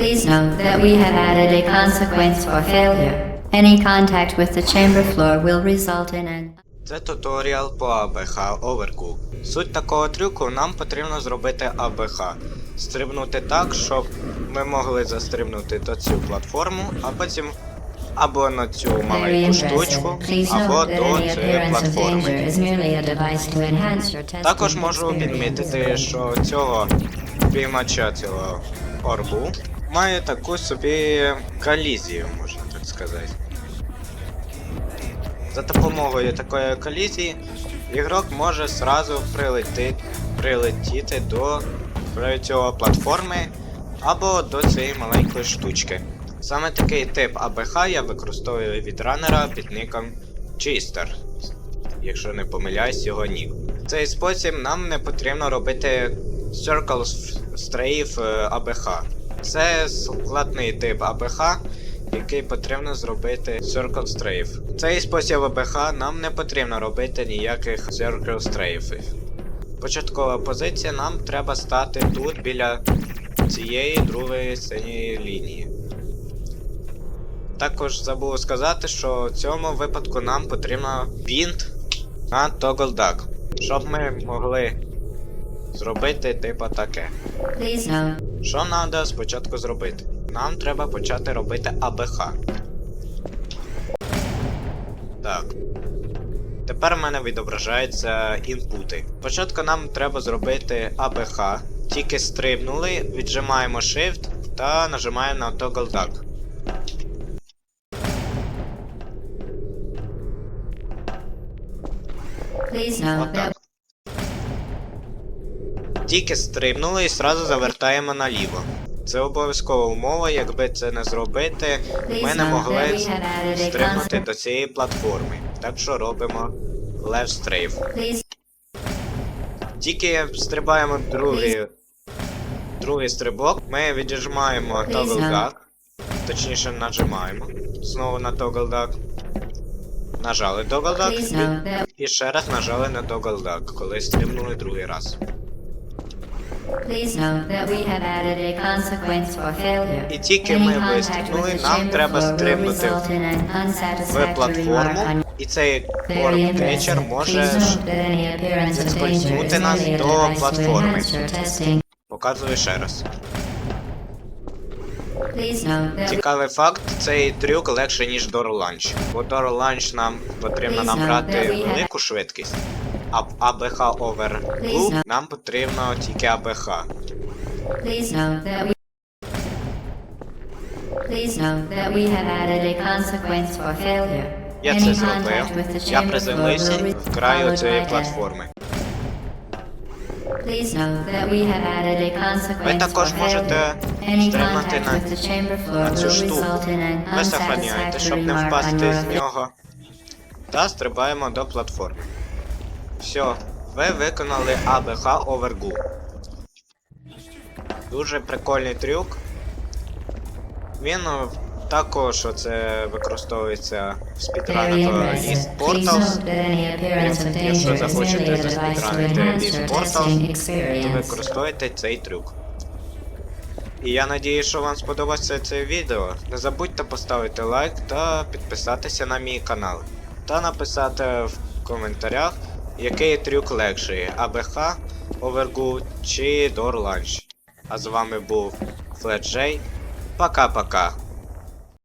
Please note that we have added a consequence for failure. Any contact with the chamber floor will result in an Це туторіал по АБХ Overcook. Суть такого трюку нам потрібно зробити АБХ. Стрибнути так, щоб ми могли застрибнути до цю платформу, а потім або на цю маленьку штучку, або до цієї платформи. Також можу відмітити, що цього приймача цього орбу має таку собі колізію, можна так сказати. За допомогою такої колізії ігрок може зразу прилетіти, прилетіти до цього платформи або до цієї маленької штучки. Саме такий тип АБХ я використовую від ранера під ником Chister якщо не помиляюсь, його нік. В цей спосіб нам не потрібно робити Circle Strafe е, ABH. Це складний тип ABH, який потрібно зробити Circle Strafe. Цей спосіб ABH нам не потрібно робити ніяких Circle Strafe. Початкова позиція нам треба стати тут біля цієї другої синьої лінії. Також забув сказати, що в цьому випадку нам потрібно бінт на Toggle Duck, щоб ми могли зробити типу таке. Що треба спочатку зробити? Нам треба почати робити АБХ. Так. Тепер в мене відображаються інпути. Спочатку нам треба зробити АБХ. Тільки стрибнули, віджимаємо Shift та нажимаємо на Toggle Duck. Отак. Тільки стрибнули і сразу завертаємо наліво. Це обов'язкова умова, якби це не зробити, ми не могли стрибнути до цієї платформи. Так що робимо strafe. please Тільки стрибаємо другий, другий стрибок, ми відіжимаємо toggle duck, точніше нажимаємо знову на toggle duck. Нажали toggle duck і ще раз нажали на toggle duck, коли стрибнули другий раз. Please note that we have added a consequence for failure. І тільки ми the нам треба стрибнути в платформу, і цей орб-кетчер interesting. може is нас до платформи. показую ще раз. Цікавий факт, цей трюк легше, ніж Door Launch. Бо Door Launch нам потрібно набрати велику швидкість. А АБХ Blue note- нам потрібно тільки АБХ. Please note that we Please note that we have added a consequence for failure. Я це зробив. Я приземлився в краю цієї платформи. Ви також можете стрибнути на- на цю штуку. Ви сохраняєте, щоб не впасти з нього. Та стрибаємо до платформи. Все, ви виконали АБХ Overgo. Дуже прикольний трюк. Він е, також оце використовується в спідранах. List Portals. Якщо захочете заспідранити List Portals, то використовуйте цей трюк. І я надію, що вам сподобається це відео. Не забудьте поставити лайк та підписатися на мій канал. Та написати в коментарях, який трюк легший АБХ, Овергу чи Дорланч? А з вами був Фледжей. Пока-пока.